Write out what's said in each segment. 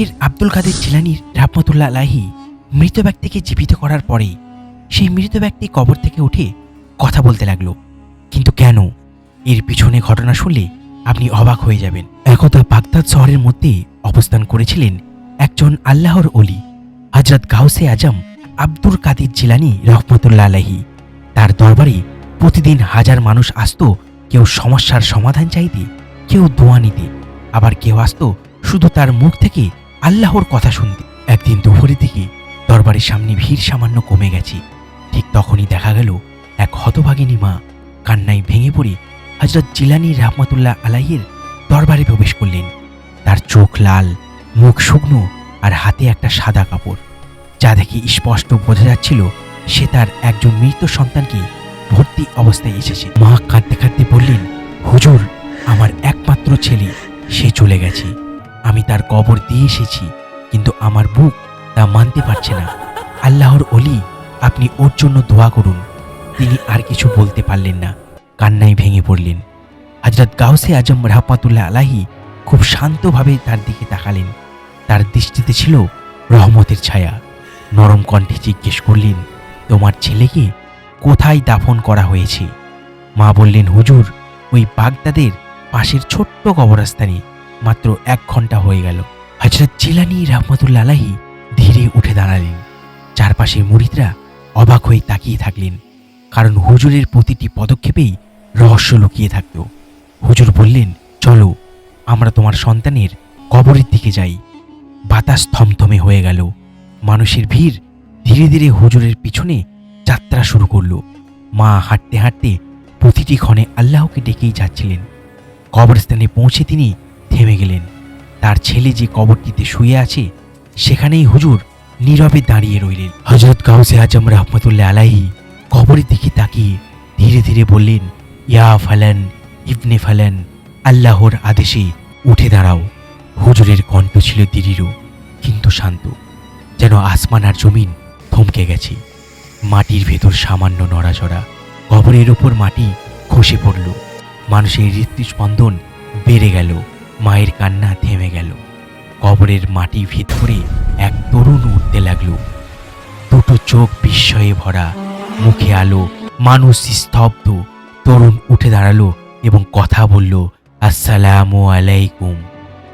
পীর আব্দুল কাদের জিলানির রাহমতুল্লাহ আলাহি মৃত ব্যক্তিকে জীবিত করার পরে সেই মৃত ব্যক্তি কবর থেকে উঠে কথা বলতে লাগল। কিন্তু কেন? এর পিছনে ঘটনা শুনলে আপনি অবাক হয়ে যাবেন। একদা বাগদাদ শহরের মধ্যে অবস্থান করেছিলেন একজন আল্লাহর অলি হজরত গাউসে আজম আব্দুল কাদির জিলানি রহমতুল্লা আলাহি তার দরবারে প্রতিদিন হাজার মানুষ আসতো, কেউ সমস্যার সমাধান চাইতে, কেউ দোয়া নিতে। আবার কেউ আসতো শুধু তার মুখ থেকে আল্লাহর কথা শুনতে একদিন দুপুরের দিকে দরবারের সামনে ভিড় সামান্য কমে গেছে। ঠিক তখনই দেখা গেল এক হতভাগিনী মা কান্নায় ভেঙে পড়ে হজরত জিলানি রহমতুল্লাহ আলাইয়ের দরবারে প্রবেশ করলেন। তার চোখ লাল, মুখ শুকনো আর হাতে একটা সাদা কাপড়। যা দেখে স্পষ্ট বোঝা যাচ্ছিল সে তার একজন মৃত সন্তানকে ভর্তি অবস্থায় এসেছে। মা কাঁদতে কাঁদতে বললেন, হুজুর, আমার একমাত্র ছেলে, সে চলে গেছে। আমি তার কবর দিয়ে এসেছি, কিন্তু আমার বুক তা মানতে পারছে না। আল্লাহর অলি আপনি ওর জন্য দোয়া করুন। তিনি আর কিছু বলতে পারলেন না, কান্নায় ভেঙে পড়লেন। হজরত গাউসে আজম রহমাতুল্লাহ আলাহি খুব শান্তভাবে তার দিকে তাকালেন। তার দৃষ্টিতে ছিল রহমতের ছায়া। নরম কণ্ঠে জিজ্ঞেস করলেন, তোমার ছেলেকে কোথায় দাফন করা হয়েছে? মা বললেন, হুজুর, ওই বাগদাদের পাশের ছোট্ট কবরস্থানে। মাত্র এক ঘণ্টা হয়ে গেল। হজরত জিলানি রহমতুল্লা আলাহি ধীরে উঠে দাঁড়ালেন। চারপাশের মুরিদরা অবাক হয়ে তাকিয়ে থাকলেন। কারণ হুজুরের প্রতিটি পদক্ষেপেই রহস্য লুকিয়ে থাকত। হুজুর বললেন, চলো, আমরা তোমার সন্তানের কবরের দিকে যাই। বাতাস থমথমে হয়ে গেল। মানুষের ভিড় ধীরে ধীরে হুজুরের পিছনে যাত্রা শুরু করল। মা হাঁটতে হাঁটতে প্রতিটি ক্ষণে আল্লাহকে ডেকেই যাচ্ছিলেন। কবরস্থানে পৌঁছে তিনি থেমে গেলেন। তার ছেলে যে কবরটিতে শুয়ে আছে, সেখানেই হুজুর নীরবে দাঁড়িয়ে রইলেন। হজরত গাউসে আজম রহমতুল্লাহ আলাহি কবরের দিকে তাকিয়ে ধীরে ধীরে বললেন, ইয়া ফালান ইবনে ফালান, আল্লাহর আদেশে উঠে দাঁড়াও। হুজুরের কণ্ঠ ছিল দৃঢ় কিন্তু শান্ত, যেন আসমান আর জমিন থমকে গেছে। মাটির ভেতর সামান্য নড়াচড়া, কবরের ওপর মাটি খসে পড়ল। মানুষের হৃৎস্পন্দন বেড়ে গেল। মায়ের কান্না থেমে গেল। কবরের মাটি ভিতরে এক তরুণ উঠতে লাগল। দুটো চোখ বিস্ময়ে ভরা, মুখে আলো, মানুষ স্তব্ধ। তরুণ উঠে দাঁড়াল এবং কথা বলল, আসসালামু আলাইকুম।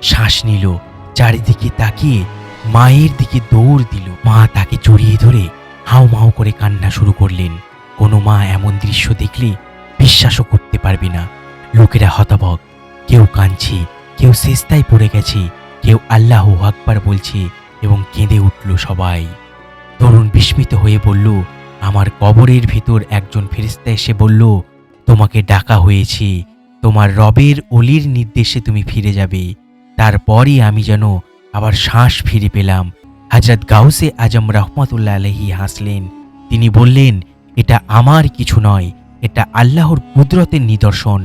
শ্বাস নিল, চারিদিকে তাকিয়ে মায়ের দিকে দৌড় দিল। মা তাকে জড়িয়ে ধরে হাও মাও করে কান্না শুরু করলেন। কোনো মা এমন দৃশ্য দেখলে বিশ্বাসও করতে পারবে না। লোকেরা হতভক কেউ কাঁদছে কেউ চেষ্টায় পড়ে গেছে, কেউ আল্লাহ আকবার বলছে এবং কেঁদে উঠল সবাই। তরুণ বিস্মিত হয়ে বলল, আমার কবরের ভিতর একজন ফেরিস্তা এসে বলল, তোমাকে ডাকা হয়েছে, তোমার রবের অলির নির্দেশে তুমি ফিরে যাবে। তারপরই আমি যেন আবার শ্বাস ফিরে পেলাম হাজরত গাউসে আজম রহমতুল্লাহ আলহি হাসলেন। তিনি বললেন, এটা আমার কিছু নয়, এটা আল্লাহর কুদরতের নিদর্শন।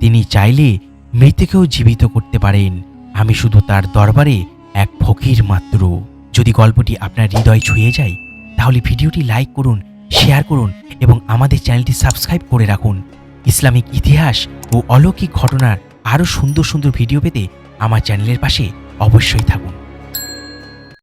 তিনি চাইলে মৃতকেও জীবিত করতে পারেন। আমি শুধু তার দরবারে এক ফকির মাত্র। যদি গল্পটি আপনার হৃদয় ছুঁয়ে যায়, তাহলে ভিডিওটি লাইক করুন, শেয়ার করুন এবং আমাদের চ্যানেলটি সাবস্ক্রাইব করে রাখুন। ইসলামিক ইতিহাস ও অলৌকিক ঘটনার আরও সুন্দর সুন্দর ভিডিও পেতে আমার চ্যানেলের পাশে অবশ্যই থাকুন।